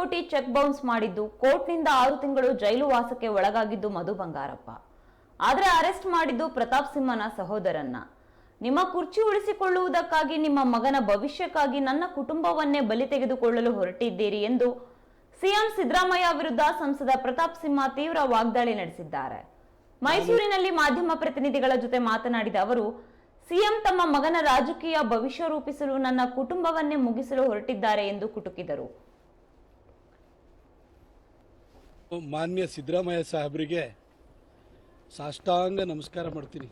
ಕೋಟಿ check bounce ಮಾಡಿದ್ದು ಕೋರ್ಟ್ನಿಂದ ಆರು ತಿಂಗಳು ಜೈಲು ವಾಸಕ್ಕೆ ಒಳಗಾಗಿದ್ದು ಮಧು ಬಂಗಾರಪ್ಪ. ಆದರೆ ಅರೆಸ್ಟ್ ಮಾಡಿದ್ದು ಪ್ರತಾಪ್ ಸಿಂಹನ ಸಹೋದರನ್ನ. ನಿಮ್ಮ ಕುರ್ಚಿ ಉಳಿಸಿಕೊಳ್ಳುವುದಕ್ಕಾಗಿ ನಿಮ್ಮ ಮಗನ ಭವಿಷ್ಯಕ್ಕಾಗಿ ನನ್ನ ಕುಟುಂಬವನ್ನೇ ಬಲಿ ತೆಗೆದುಕೊಳ್ಳಲು ಹೊರಟಿದ್ದೀರಿ ಎಂದು ಸಿಎಂ ಸಿದ್ದರಾಮಯ್ಯ ವಿರುದ್ಧ ಸಂಸದ ಪ್ರತಾಪ್ ಸಿಂಹ ತೀವ್ರ ವಾಗ್ದಾಳಿ ನಡೆಸಿದ್ದಾರೆ. ಮೈಸೂರಿನಲ್ಲಿ ಮಾಧ್ಯಮ ಪ್ರತಿನಿಧಿಗಳ ಜೊತೆ ಮಾತನಾಡಿದ ಅವರು, ಸಿಎಂ ತಮ್ಮ ಮಗನ ರಾಜಕೀಯ ಭವಿಷ್ಯ ರೂಪಿಸಲು ನನ್ನ ಕುಟುಂಬವನ್ನೇ ಮುಗಿಸಲು ಹೊರಟಿದ್ದಾರೆ ಎಂದು ಕುಟುಕಿದರು. ಮಾನ್ಯ ಸಿದ್ದರಾಮಯ್ಯ ಸಾಹೇಬರಿಗೆ ಸಾಷ್ಟಾಂಗ ನಮಸ್ಕಾರ ಮಾಡ್ತೀನಿ.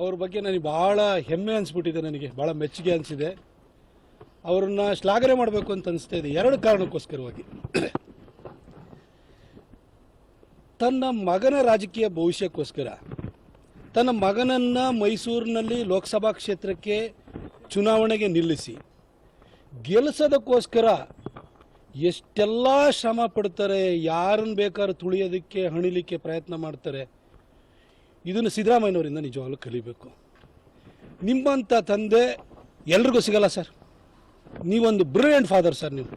ಅವ್ರ ಬಗ್ಗೆ ನನಗೆ ಭಾಳ ಹೆಮ್ಮೆ ಅನಿಸ್ಬಿಟ್ಟಿದೆ ನನಗೆ ಭಾಳ ಮೆಚ್ಚುಗೆ ಅನಿಸಿದೆ. ಅವ್ರನ್ನ ಶ್ಲಾಘನೆ ಮಾಡಬೇಕು ಅಂತ ಅನಿಸ್ತಾ ಇದೆ, ಎರಡು ಕಾರಣಕ್ಕೋಸ್ಕರವಾಗಿ. ತನ್ನ ಮಗನ ರಾಜಕೀಯ ಭವಿಷ್ಯಕ್ಕೋಸ್ಕರ, ತನ್ನ ಮಗನನ್ನ ಮೈಸೂರಿನಲ್ಲಿ ಲೋಕಸಭಾ ಕ್ಷೇತ್ರಕ್ಕೆ ಚುನಾವಣೆಗೆ ನಿಲ್ಲಿಸಿ ಗೆಲ್ಲಿಸೋದಕ್ಕೋಸ್ಕರ ಎಷ್ಟೆಲ್ಲ ಶ್ರಮ ಪಡ್ತಾರೆ ಯಾರನ್ನು ಬೇಕಾದ್ರೂ ತುಳಿಯೋದಕ್ಕೆ, ಹಣಿಲಿಕ್ಕೆ ಪ್ರಯತ್ನ ಮಾಡ್ತಾರೆ. ಇದನ್ನು ಸಿದ್ದರಾಮಯ್ಯನವರಿಂದ ನಿಜವಾಗ್ಲೂ ಕಲಿಬೇಕು. ನಿಮ್ಮಂಥ ತಂದೆ ಎಲ್ರಿಗೂ ಸಿಗಲ್ಲ ಸರ್. ನೀವೊಂದು ಬ್ರಿಲಿಯಂಟ್ ಫಾದರ್ ಸರ್ ನೀವು.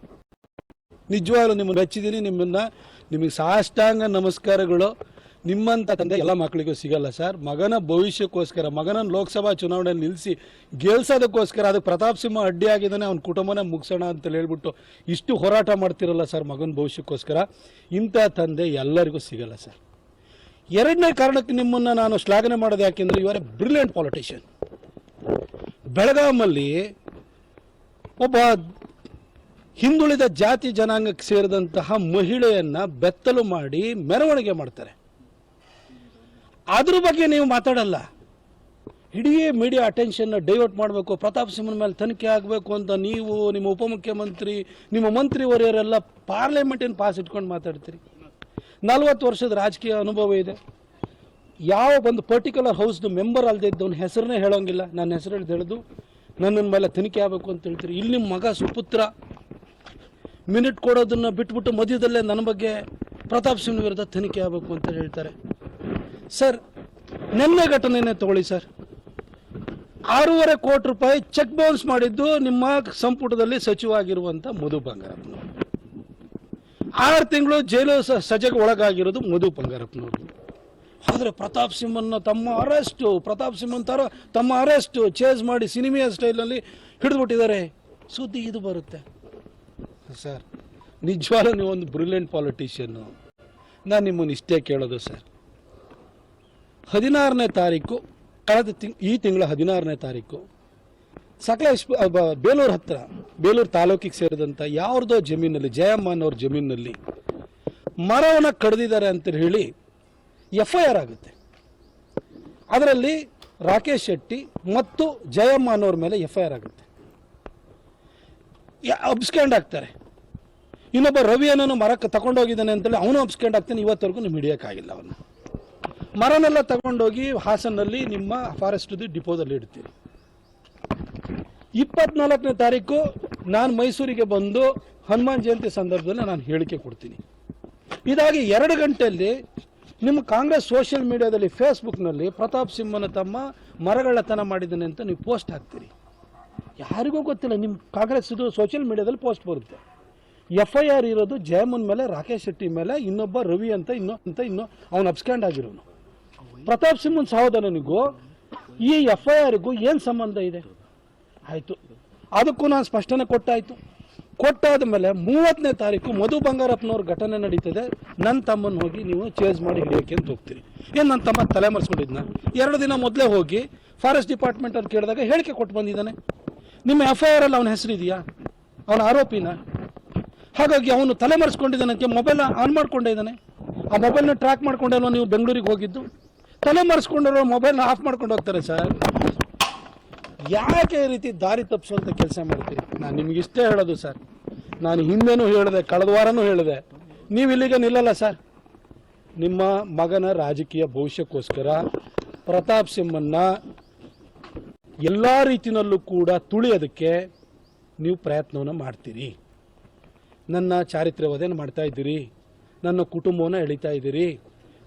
ನಿಜವಾಗ್ಲೂ ನಿಮ್ಮನ್ನು ಮೆಚ್ಚಿದ್ದೀನಿ, ನಿಮ್ಮನ್ನು, ನಿಮಗೆ ಸಾಷ್ಟಾಂಗ ನಮಸ್ಕಾರಗಳು. ನಿಮ್ಮಂಥ ತಂದೆ ಎಲ್ಲ ಮಕ್ಕಳಿಗೂ ಸಿಗಲ್ಲ ಸರ್. ಮಗನ ಭವಿಷ್ಯಕ್ಕೋಸ್ಕರ ಮಗನ ಲೋಕಸಭಾ ಚುನಾವಣೆಯಲ್ಲಿ ನಿಲ್ಲಿಸಿ ಗೆಲ್ಸೋದಕ್ಕೋಸ್ಕರ ಅದು ಪ್ರತಾಪ್ ಸಿಂಹ ಅಡ್ಡಿಯಾಗಿದ್ದಾನೆ ಅವನ ಕುಟುಂಬನೇ ಮುಗಿಸೋಣ ಅಂತ ಹೇಳ್ಬಿಟ್ಟು ಇಷ್ಟು ಹೋರಾಟ ಮಾಡ್ತಿರಲ್ಲ ಸರ್ ಮಗನ ಭವಿಷ್ಯಕ್ಕೋಸ್ಕರ. ಇಂಥ ತಂದೆ ಎಲ್ಲರಿಗೂ ಸಿಗಲ್ಲ ಸರ್. ಎರಡನೇ ಕಾರಣಕ್ಕೆ ನಿಮ್ಮನ್ನು ನಾನು ಶ್ಲಾಘನೆ ಮಾಡೋದು ಯಾಕೆಂದರೆ ಎ ಬ್ರಿಲಿಯಂಟ್ ಪಾಲಿಟಿಷಿಯನ್ ಬೆಳಗಾಮಲ್ಲಿ ಒಬ್ಬ ಹಿಂದುಳಿದ ಜಾತಿ ಜನಾಂಗಕ್ಕೆ ಸೇರಿದಂತಹ ಮಹಿಳೆಯನ್ನು ಬೆತ್ತಲು ಮಾಡಿ ಮೆರವಣಿಗೆ ಮಾಡ್ತಾರೆ. ಅದ್ರ ಬಗ್ಗೆ ನೀವು ಮಾತಾಡಲ್ಲ. ಇಡೀ ಮೀಡಿಯಾ ಅಟೆನ್ಷನ್ ಡೈವರ್ಟ್ ಮಾಡಬೇಕು, ಪ್ರತಾಪ್ ಸಿಂಹನ ಮೇಲೆ ತನಿಖೆ ಆಗಬೇಕು ಅಂತ ನೀವು, ನಿಮ್ಮ ಉಪಮುಖ್ಯಮಂತ್ರಿ, ನಿಮ್ಮ ಮಂತ್ರಿ ವರಿಯರೆಲ್ಲ ಪಾರ್ಲಿಮೆಂಟಿನ ಪಾಸ್ ಇಟ್ಕೊಂಡು ಮಾತಾಡ್ತೀರಿ? ನಲ್ವತ್ತು ವರ್ಷದ ರಾಜಕೀಯ ಅನುಭವ ಇದೆ. ಯಾವ ಒಂದು ಪರ್ಟಿಕ್ಯುಲರ್ ಹೌಸ್ದು ಮೆಂಬರ್ ಅಲ್ಲದೆ ಇದ್ದವನ ಹೆಸರನ್ನೇ ಹೇಳೋಂಗಿಲ್ಲ. ನನ್ನ ಹೆಸರು ತಿಳಿದು ಹೇಳಿದು ನನ್ನ ಮೇಲೆ ತನಿಖೆ ಆಗಬೇಕು ಅಂತ ಹೇಳ್ತೀರಿ. ಇಲ್ಲಿ ನಿಮ್ಮ ಮಗ ಸುಪುತ್ರ ಮಿನಿಟ್ ಕೊಡೋದನ್ನು ಬಿಟ್ಬಿಟ್ಟು ಮಧ್ಯದಲ್ಲೇ ನನ್ನ ಬಗ್ಗೆ ಪ್ರತಾಪ್ ಸಿಂಹ ವಿರುದ್ಧ ತನಿಖೆ ಆಗಬೇಕು ಅಂತ ಹೇಳ್ತಾರೆ. ಸರ್, ನಿನ್ನೆ ಘಟನೆನೇ ತಗೊಳ್ಳಿ ಸರ್. ಆರೂವರೆ ಕೋಟಿ ರೂಪಾಯಿ ಚೆಕ್ ಬೌನ್ಸ್ ಮಾಡಿದ್ದು ನಿಮ್ಮ ಸಂಪುಟದಲ್ಲಿ ಸಚಿವ ಆಗಿರುವಂಥ ಮಧು ಬಂಗಾರಪ್ಪನವರು. ಆರು ತಿಂಗಳು ಜೈಲು ಸಜೆಗೆ ಒಳಗಾಗಿರೋದು ಮಧು ಬಂಗಾರಪ್ಪನವರು. ಆದರೆ ಪ್ರತಾಪ್ ಸಿಂಹನ್ನ ತಮ್ಮ ಅರೆಸ್ಟು ಪ್ರತಾಪ್ ಸಿಂಹನ್ ತರ ತಮ್ಮ ಅರೆಸ್ಟು ಚೇಸ್ ಮಾಡಿ ಸಿನಿಮೆಯ ಸ್ಟೈಲಲ್ಲಿ ಹಿಡಿದ್ಬಿಟ್ಟಿದ್ದಾರೆ. ಸುದ್ದಿ ಇದು ಬರುತ್ತೆ. ಸರ್, ನಿಜವಾಗ್ಲೂ ನೀವು ಒಂದು ಬ್ರಿಲಿಯಂಟ್ ಪಾಲಿಟಿಷಿಯನ್ನು ನಾನು ನಿಮ್ಮನ್ನು ಇಷ್ಟೇ ಕೇಳೋದು ಸರ್. ಹದಿನಾರನೇ ತಾರೀಕು, ಕಳೆದ ಈ ತಿಂಗಳ ಹದಿನಾರನೇ ತಾರೀಕು. ಸಕಲೇಶ್ ಬೇಲೂರು ಹತ್ರ, ಬೇಲೂರು ತಾಲೂಕಿಗೆ ಸೇರಿದಂಥ ಯಾವ್ದೋ ಜಮೀನಲ್ಲಿ ಜಯಮ್ಮ ಅನ್ನೋರ ಜಮೀನಿನಲ್ಲಿ ಮರವನ್ನು ಕಡ್ದಿದ್ದಾರೆ ಅಂತ ಹೇಳಿ ಎಫ್ ಐ ಆರ್ ಆಗುತ್ತೆ. ಅದರಲ್ಲಿ ರಾಕೇಶ್ ಶೆಟ್ಟಿ ಮತ್ತು ಜಯಮ್ಮ ಅನ್ನೋರ ಮೇಲೆ ಎಫ್ ಐ ಆರ್ ಆಗುತ್ತೆ ಅಬ್ಸ್ಕ್ಯಾಂಡ್ ಆಗ್ತಾರೆ. ಇನ್ನೊಬ್ಬ ರವಿ ಏನೋ ಮರಕ್ಕೆ ತಗೊಂಡೋಗಿದ್ದಾನೆ ಅಂತೇಳಿ ಅವನು ಅಬ್ಸ್ಕ್ಯಾಂಡ್ ಆಗ್ತಾನೆ, ಇವತ್ತವರೆಗೂ ನಿಮ್ಗೆ ಹಿಡಿಯೋಕ್ಕಾಗಿಲ್ಲ ಅವನು. ಮರನೆಲ್ಲ ತಗೊಂಡೋಗಿ ಹಾಸನಲ್ಲಿ ನಿಮ್ಮ ಫಾರೆಸ್ಟ್ದು ಡಿಪೋದಲ್ಲಿ ಇಡ್ತೀರಿ. ಇಪ್ಪತ್ನಾಲ್ಕನೇ ತಾರೀಕು ನಾನು ಮೈಸೂರಿಗೆ ಬಂದು ಹನುಮಾನ್ ಜಯಂತಿ ಸಂದರ್ಭದಲ್ಲಿ ನಾನು ಹೇಳಿಕೆ ಕೊಡ್ತೀನಿ. ಇದಾಗಿ ಎರಡು ಗಂಟೆಯಲ್ಲಿ ನಿಮ್ಮ ಕಾಂಗ್ರೆಸ್ ಸೋಷಿಯಲ್ ಮೀಡಿಯಾದಲ್ಲಿ ಫೇಸ್ಬುಕ್ನಲ್ಲಿ ಪ್ರತಾಪ್ ಸಿಂಹನ ತಮ್ಮ ಮರಗಳತನ ಮಾಡಿದ್ದಾನೆ ಅಂತ ನೀವು ಪೋಸ್ಟ್ ಹಾಕ್ತೀರಿ. ಯಾರಿಗೂ ಗೊತ್ತಿಲ್ಲ ನಿಮ್ಮ ಕಾಂಗ್ರೆಸ್ ಇದು ಸೋಷಿಯಲ್ ಮೀಡಿಯಾದಲ್ಲಿ ಪೋಸ್ಟ್ ಬರುತ್ತೆ. ಎಫ್ ಐ ಆರ್ ಇರೋದು ಜಯಮನ್ ಮೇಲೆ, ರಾಕೇಶ್ ಶೆಟ್ಟಿ ಮೇಲೆ, ಇನ್ನೊಬ್ಬ ರವಿ ಅಂತ, ಇನ್ನೊ, ಅಂತ, ಇನ್ನೋ, ಅವನು ಅಬ್ಸ್ಕ್ಯಾಂಡ್ ಆಗಿರೋನು. ಪ್ರತಾಪ್ ಸಿಂಹನ್ ಸಹೋದರನಿಗೂ ಈ ಎಫ್ ಐ ಆರ್ಗೂ ಏನು ಸಂಬಂಧ ಇದೆ? ಆಯಿತು. ಅದಕ್ಕೂ ನಾನು ಸ್ಪಷ್ಟನೆ ಕೊಟ್ಟಾಯಿತು. ಕೊಟ್ಟಾದ ಮೇಲೆ ಮೂವತ್ತನೇ ತಾರೀಕು ಮಧು ಬಂಗಾರಪ್ಪನವ್ರ ಘಟನೆ ನಡೀತದೆ. ನನ್ನ ತಮ್ಮನ್ನು ಹೋಗಿ ನೀವು ಚೇಂಜ್ ಮಾಡಿ ಹಿಡಿಯೋಕೆ ಅಂತ ಹೋಗ್ತೀರಿ. ಏನು ನನ್ನ ತಮ್ಮ ತಲೆ ಮರೆಸ್ಕೊಂಡಿದ್ನ? ಎರಡು ದಿನ ಮೊದಲೇ ಹೋಗಿ ಫಾರೆಸ್ಟ್ ಡಿಪಾರ್ಟ್ಮೆಂಟ್ ಅವ್ರು ಕೇಳಿದಾಗ ಹೇಳಿಕೆ ಕೊಟ್ಟು ಬಂದಿದ್ದಾನೆ. ನಿಮ್ಮ ಎಫ್ ಐ ಆರಲ್ಲಿ ಅವನ ಹೆಸರಿದೆಯಾ? ಅವನ ಆರೋಪಿನ? ಹಾಗಾಗಿ ಅವನು ತಲೆ ಮರೆಸ್ಕೊಂಡಿದ್ದಾನಂತೆ ಮೊಬೈಲ್ ಆನ್ ಮಾಡ್ಕೊಂಡೇ ಇದ್ದಾನೆ. ಆ ಮೊಬೈಲ್ನ ಟ್ರ್ಯಾಕ್ ಮಾಡ್ಕೊಂಡೇನೋ ನೀವು ಬೆಂಗಳೂರಿಗೆ ಹೋಗಿದ್ದು. ತಲೆ ಮರೆಸ್ಕೊಂಡಿರೋ ಮೊಬೈಲ್ನ ಆಫ್ ಮಾಡ್ಕೊಂಡು ಹೋಗ್ತಾರೆ ಸರ್ ಯಾಕೆ ಈ ರೀತಿ ದಾರಿ ತಪ್ಪಿಸುವಂಥ ಕೆಲಸ ಮಾಡ್ತೀರಿ? ನಾನು ನಿಮ್ಗೆ ಇಷ್ಟೇ ಹೇಳೋದು ಸರ್ ನಾನು ಹಿಂದೆನೂ ಹೇಳಿದೆ, ಕಳೆದ ವಾರನೂ ಹೇಳಿದೆ. ನೀವು ಇಲ್ಲಿಗೆ ನಿಲ್ಲಲ್ಲ ಸರ್ ನಿಮ್ಮ ಮಗನ ರಾಜಕೀಯ ಭವಿಷ್ಯಕ್ಕೋಸ್ಕರ ಪ್ರತಾಪ್ ಸಿಂಹನ್ನ ಎಲ್ಲ ರೀತಿಯಲ್ಲೂ ಕೂಡ ತುಳಿಯೋದಕ್ಕೆ ನೀವು ಪ್ರಯತ್ನವನ್ನು ಮಾಡ್ತೀರಿ. ನನ್ನ ಚಾರಿತ್ರ್ಯ ವಧೆನ ಮಾಡ್ತಾ ಇದ್ದೀರಿ? ನನ್ನ ಕುಟುಂಬವನ್ನು ಎಳಿತಾ ಇದ್ದೀರಿ?